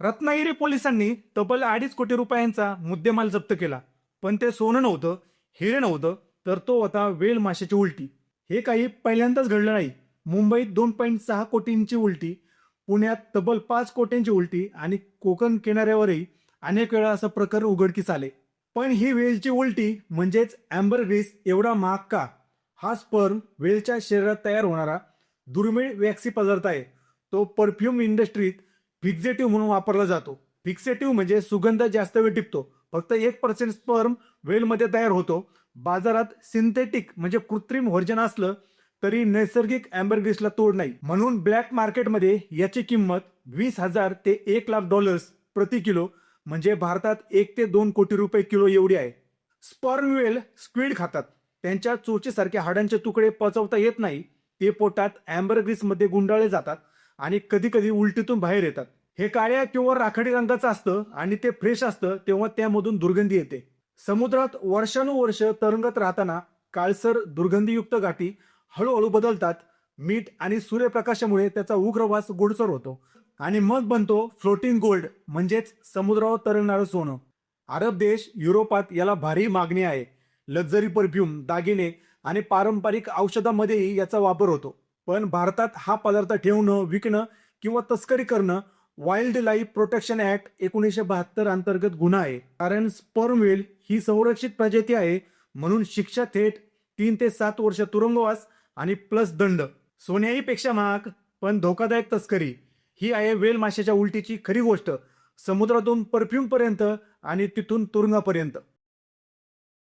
रत्नागिरी पोलिसांनी तब्बल अडीच कोटी रुपयांचा मुद्देमाल जप्त केला. पण ते सोनं नव्हतं हिरे नव्हतं तर तो होता वेल माशाची उलटी. हे काही पहिल्यांदाच घडलं नाही. मुंबईत दोन पॉईंट सहा कोटींची उलटी पुण्यात तब्बल पाच कोटींची उलटी आणि कोकण किनाऱ्यावरही अनेक वेळा असं प्रकरण उघडकीस आले. पण ही वेलची उलटी म्हणजेच अँबर ग्रीस एवढा महाग का? हा स्पर्म वेलच्या शरीरात तयार होणारा दुर्मिळ वॅक्सी पदार्थ आहे. तो परफ्यूम इंडस्ट्रीत फिक्सेटिव्ह म्हणून वापरला जातो. फिक्सेटिव्ह म्हणजे सुगंध जास्त वेळ टिकतो फक्त एक पर्सेंट स्पर्म वेलमध्ये तयार होतो. बाजारात सिंथेटिक म्हणजे कृत्रिम व्हर्जन असलं तरी नैसर्गिक अँबरग्रीसला तोड नाही. म्हणून ब्लॅक मार्केटमध्ये याची किंमत वीस हजार ते एक लाख डॉलर्स प्रति किलो म्हणजे भारतात एक ते दोन कोटी रुपये किलो एवढी आहे. स्पर्म वेल स्क्विड खातात. त्यांच्या चोचीसारख्या हाडांचे तुकडे पचवता येत नाही. ते पोटात अँबरग्रीसमध्ये गुंडाळले जातात. आणि कधी कधी उलटीतून बाहेर येतात. हे काळ्या किंवा राखाडी रंगाचं असतं आणि ते फ्रेश असतं तेव्हा त्यामधून दुर्गंधी येते. समुद्रात वर्षानुवर्ष तरंगत राहताना काळसर दुर्गंधीयुक्त गाठी हळूहळू बदलतात. मीठ आणि सूर्यप्रकाशामुळे त्याचा उग्रवास गोडसर होतो. आणि मग बनतो फ्लोटिंग गोल्ड म्हणजेच समुद्रावर तरंगणारं सोनं. अरब देश युरोपात याला भारी मागणी आहे. लक्झरी परफ्यूम दागिने आणि पारंपरिक औषधामध्येही याचा वापर होतो. पण भारतात हा पदार्थ ठेवणं विकणं किंवा तस्करी करणं वाईल्ड लाईफ प्रोटेक्शन ऍक्ट एकोणीसशे बहात्तर अंतर्गत गुन्हा आहे. कारण स्पर्मवेल ही संरक्षित प्रजाती आहे म्हणून शिक्षा थेट तीन ते सात वर्ष तुरुंगवास आणि प्लस दंड. सोन्याही पेक्षा महाग पण धोकादायक तस्करी. ही आहे वेल माशाच्या उलटीची खरी गोष्ट. समुद्रातून परफ्यूम पर्यंत आणि तिथून तुरुंगापर्यंत.